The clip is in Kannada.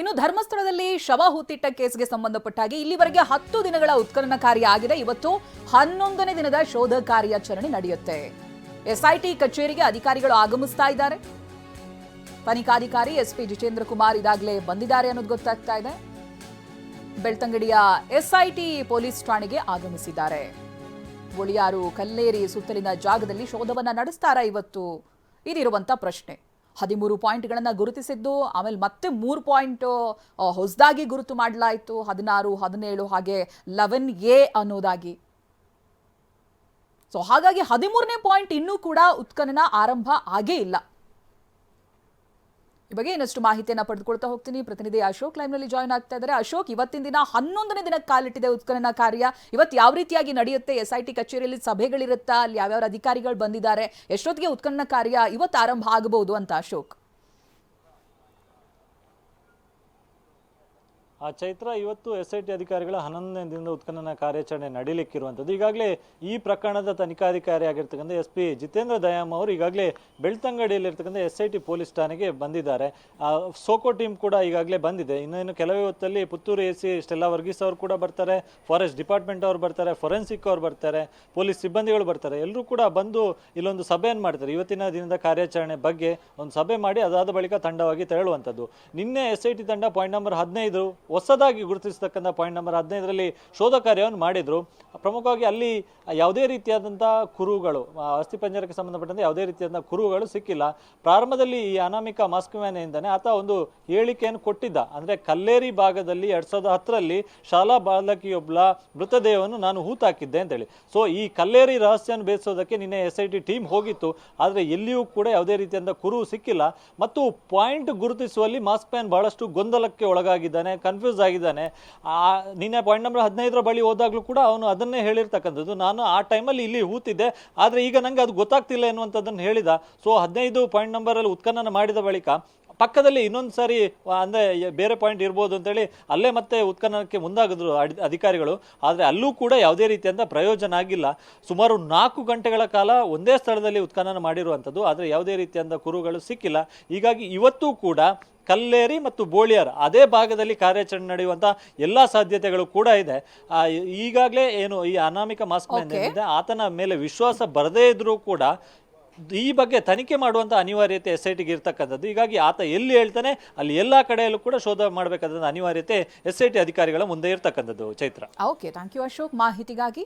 ಇನ್ನು ಧರ್ಮಸ್ಥಳದಲ್ಲಿ ಶವ ಹೂತಿಟ್ಟ ಕೇಸ್ಗೆ ಸಂಬಂಧಪಟ್ಟ ಹಾಗೆ ಇಲ್ಲಿವರೆಗೆ ಹತ್ತು ದಿನಗಳ ಉತ್ಖನನ ಕಾರ್ಯ ಆಗಿದೆ. ಇವತ್ತು ಹನ್ನೊಂದನೇ ದಿನದ ಶೋಧ ಕಾರ್ಯಾಚರಣೆ ನಡೆಯುತ್ತೆ. ಎಸ್ಐಟಿ ಕಚೇರಿಗೆ ಅಧಿಕಾರಿಗಳು ಆಗಮಿಸ್ತಾ ಇದ್ದಾರೆ. ತನಿಖಾಧಿಕಾರಿ ಎಸ್ಪಿ ಜಿತೇಂದ್ರ ಕುಮಾರ್ ಇದಾಗಲೇ ಬಂದಿದ್ದಾರೆ ಅನ್ನೋದು ಗೊತ್ತಾಗ್ತಾ ಇದೆ. ಬೆಳ್ತಂಗಡಿಯ ಎಸ್ಐಟಿ ಪೊಲೀಸ್ ಠಾಣೆಗೆ ಆಗಮಿಸಿದ್ದಾರೆ. ಒಳಿಯಾರು ಕಲ್ಲೇರಿ ಸುತ್ತಲಿನ ಜಾಗದಲ್ಲಿ ಶೋಧವನ್ನ ನಡೆಸ್ತಾರ ಇವತ್ತು? ಇದಿರುವಂತ ಪ್ರಶ್ನೆ. ಹದಿಮೂರು ಪಾಯಿಂಟ್ಗಳನ್ನು ಗುರುತಿಸಿದ್ದು, ಆಮೇಲೆ ಮತ್ತೆ ಮೂರು ಪಾಯಿಂಟ್ ಹೊಸದಾಗಿ ಗುರುತು ಮಾಡಲಾಯಿತು. ಹದಿನಾರು, ಹದಿನೇಳು, ಹಾಗೆ ಲೆವೆನ್ ಎ ಅನ್ನೋದಾಗಿ. ಸೊ ಹಾಗಾಗಿ ಹದಿಮೂರನೇ ಪಾಯಿಂಟ್ ಇನ್ನೂ ಕೂಡ ಉತ್ಖನನ ಆರಂಭ ಆಗೇ ಇಲ್ಲ. ಈ ಬಗ್ಗೆ ಇನ್ನಷ್ಟು ಮಾಹಿತಿಯನ್ನು ಪಡೆದುಕೊಳ್ತಾ ಹೋಗ್ತೀನಿ. ಪ್ರತಿನಿಧಿ ಅಶೋಕ್ ಲೈವ್ನಲ್ಲಿ ಜಾಯ್ನ್ ಆಗ್ತಾ ಇದ್ದಾರೆ. ಅಶೋಕ್, ಇವತ್ತಿನ ದಿನ ಹನ್ನೊಂದನೇ ದಿನಕ್ಕೆ ಕಾಲಿಟ್ಟಿದೆ ಉತ್ಖನನ ಕಾರ್ಯ. ಇವತ್ತು ಯಾವ ರೀತಿಯಾಗಿ ನಡೆಯುತ್ತೆ? ಎಸ್ ಐ ಟಿ ಕಚೇರಿಯಲ್ಲಿ ಸಭೆಗಳಿರುತ್ತಾ? ಅಲ್ಲಿ ಯಾವ್ಯಾವ ಅಧಿಕಾರಿಗಳು ಬಂದಿದ್ದಾರೆ? ಎಷ್ಟೊತ್ತಿಗೆ ಉತ್ಖನನ ಕಾರ್ಯ ಇವತ್ತು ಆರಂಭ ಆಗಬಹುದು ಅಂತ ಅಶೋಕ್? ಆ ಚೈತ್ರ ಇವತ್ತು ಎಸ್ ಐ ಟಿ ಅಧಿಕಾರಿಗಳ ಹನ್ನೊಂದನೇ ದಿನದ ಉತ್ಖನನ ಕಾರ್ಯಾಚರಣೆ ನಡೀಲಿಕ್ಕಿರುವಂಥದ್ದು. ಈಗಾಗಲೇ ಈ ಪ್ರಕರಣದ ತನಿಖಾಧಿಕಾರಿ ಆಗಿರ್ತಕ್ಕಂಥ ಎಸ್ ಪಿ ಜಿತೇಂದ್ರ ದಯಾಮ್ ಅವರು ಈಗಾಗಲೇ ಬೆಳ್ತಂಗಡಿಯಲ್ಲಿರ್ತಕ್ಕಂಥ ಎಸ್ ಐ ಟಿ ಪೊಲೀಸ್ ಠಾಣೆಗೆ ಬಂದಿದ್ದಾರೆ. ಸೋಕೋ ಟೀಮ್ ಕೂಡ ಈಗಾಗಲೇ ಬಂದಿದೆ. ಇನ್ನೇನು ಕೆಲವೇ ಹೊತ್ತಲ್ಲಿ Puttur A C Stella Varghese ಅವರು ಕೂಡ ಬರ್ತಾರೆ, ಫಾರೆಸ್ಟ್ ಡಿಪಾರ್ಟ್ಮೆಂಟ್ ಅವರು ಬರ್ತಾರೆ, ಫೊರೆನ್ಸಿಕ್ ಅವರು ಬರ್ತಾರೆ, ಪೊಲೀಸ್ ಸಿಬ್ಬಂದಿಗಳು ಬರ್ತಾರೆ. ಎಲ್ಲರೂ ಕೂಡ ಬಂದು ಇಲ್ಲೊಂದು ಸಭೆಯನ್ನು ಮಾಡ್ತಾರೆ. ಇವತ್ತಿನ ದಿನದ ಕಾರ್ಯಾಚರಣೆ ಬಗ್ಗೆ ಒಂದು ಸಭೆ ಮಾಡಿ ಅದಾದ ಬಳಿಕ ತಂಡವಾಗಿ ತೆರಳುವಂಥದ್ದು. ನಿನ್ನೆ ಎಸ್ ಐ ಟಿ ತಂಡ ಪಾಯಿಂಟ್ ನಂಬರ್ ಹದಿನೈದು ಹೊಸದಾಗಿ ಗುರುತಿಸ್ತಕ್ಕಂಥ ಪಾಯಿಂಟ್ ನಂಬರ್ ಹದಿನೈದರಲ್ಲಿ ಶೋಧ ಕಾರ್ಯವನ್ನು ಮಾಡಿದರು. ಪ್ರಮುಖವಾಗಿ ಅಲ್ಲಿ ಯಾವುದೇ ರೀತಿಯಾದಂಥ ಕುರುಗಳು ಅಸ್ಥಿ ಅಸ್ಥಿಪಂಜರಕ್ಕೆ ಸಂಬಂಧಪಟ್ಟಂತೆ ಯಾವುದೇ ರೀತಿಯಾದಂಥ ಕುರುಗಳು ಸಿಕ್ಕಿಲ್ಲ. ಪ್ರಾರಂಭದಲ್ಲಿ ಈ ಅನಾಮಿಕ ಮಾಸ್ಕ್ ಮ್ಯಾನಿಂದಾನೆ ಆತ ಒಂದು ಹೇಳಿಕೆಯನ್ನು ಕೊಟ್ಟಿದ್ದ. ಅಂದರೆ ಕಲ್ಲೇರಿ ಭಾಗದಲ್ಲಿ ಎರಡು ಸಾವಿರದ ಹತ್ತರಲ್ಲಿ ಶಾಲಾ ಬಾಲಕಿಯೊಬ್ಬಳ ಮೃತದೇಹವನ್ನು ನಾನು ಹೂತಾಕಿದ್ದೆ ಅಂತೇಳಿ. ಸೊ ಈ ಕಲ್ಲೇರಿ ರಹಸ್ಯವನ್ನು ಬೇಯಿಸೋದಕ್ಕೆ ನಿನ್ನೆ ಎಸ್ ಐ ಟಿ ಟೀಮ್ ಹೋಗಿತ್ತು. ಆದರೆ ಎಲ್ಲಿಯೂ ಕೂಡ ಯಾವುದೇ ರೀತಿಯಾದ ಕುರು ಸಿಕ್ಕಿಲ್ಲ. ಮತ್ತು ಪಾಯಿಂಟ್ ಗುರುತಿಸುವಲ್ಲಿ ಮಾಸ್ಕ್ ಮ್ಯಾನ್ ಬಹಳಷ್ಟು ಗೊಂದಲಕ್ಕೆ ಒಳಗಾಗಿದ್ದಾನೆ. ಕನ್ಫ್ಯೂಸ್ ಆಗಿದ್ದಾನೆ. ಆ, ನಿನ್ನೆ ಪಾಯಿಂಟ್ ನಂಬರ್ ಹದಿನೈದರ ಬಳಿ ಹೋದಾಗಲೂ ಕೂಡ ಅವನು ಅದನ್ನೇ ಹೇಳಿರ್ತಕ್ಕಂಥದ್ದು. ನಾನು ಆ ಟೈಮಲ್ಲಿ ಇಲ್ಲಿ ಹೂತಿದ್ದೆ, ಆದರೆ ಈಗ ನನಗೆ ಅದು ಗೊತ್ತಾಗ್ತಿಲ್ಲ ಎನ್ನುವಂಥದ್ದನ್ನು ಹೇಳಿದ. ಸೊ ಹದಿನೈದು ಪಾಯಿಂಟ್ ನಂಬರಲ್ಲಿ ಉತ್ಖನನ ಮಾಡಿದ ಬಳಿಕ ಪಕ್ಕದಲ್ಲಿ ಇನ್ನೊಂದು ಸಾರಿ ಅಂದರೆ ಬೇರೆ ಪಾಯಿಂಟ್ ಇರ್ಬೋದು ಅಂತೇಳಿ ಅಲ್ಲೇ ಮತ್ತೆ ಉತ್ಖನನಕ್ಕೆ ಮುಂದಾಗಿದ್ರು ಅಡಿ- ಅಧಿಕಾರಿಗಳು. ಆದರೆ ಅಲ್ಲೂ ಕೂಡ ಯಾವುದೇ ರೀತಿಯಿಂದ ಪ್ರಯೋಜನ ಆಗಿಲ್ಲ. ಸುಮಾರು ನಾಲ್ಕು ಗಂಟೆಗಳ ಕಾಲ ಒಂದೇ ಸ್ಥಳದಲ್ಲಿ ಉತ್ಖನನ ಮಾಡಿರುವಂಥದ್ದು. ಆದರೆ ಯಾವುದೇ ರೀತಿಯಿಂದ ಕುರುಗಳು ಸಿಕ್ಕಿಲ್ಲ. ಹೀಗಾಗಿ ಇವತ್ತು ಕೂಡ ಕಲ್ಲೇರಿ ಮತ್ತು ಬೋಳಿಯರ್ ಅದೇ ಭಾಗದಲ್ಲಿ ಕಾರ್ಯಾಚರಣೆ ನಡೆಯುವಂತ ಎಲ್ಲಾ ಸಾಧ್ಯತೆಗಳು ಕೂಡ ಇದೆ. ಈಗಾಗಲೇ ಏನು ಈ ಅನಾಮಿಕ ಮಾಸ್ಕ್. ಏನಿದೆ ಆತನ ಮೇಲೆ ವಿಶ್ವಾಸ ಬರದೇ ಇದ್ರೂ ಕೂಡ ಈ ಬಗ್ಗೆ ತನಿಖೆ ಮಾಡುವಂಥ ಅನಿವಾರ್ಯತೆ ಎಸ್ ಐ ಟಿಗೆ ಇರ್ತಕ್ಕಂಥದ್ದು. ಹೀಗಾಗಿ ಆತ ಎಲ್ಲಿ ಹೇಳ್ತಾನೆ, ಅಲ್ಲಿ ಎಲ್ಲ ಕಡೆಯಲ್ಲೂ ಕೂಡ ಶೋಧ ಮಾಡಬೇಕಾದ ಅನಿವಾರ್ಯತೆ ಎಸ್ ಐ ಟಿ ಅಧಿಕಾರಿಗಳ ಮುಂದೆ ಇರ್ತಕ್ಕಂಥದ್ದು, Chaitra. Okay thank you Ashok. ಮಾಹಿತಿಗಾಗಿ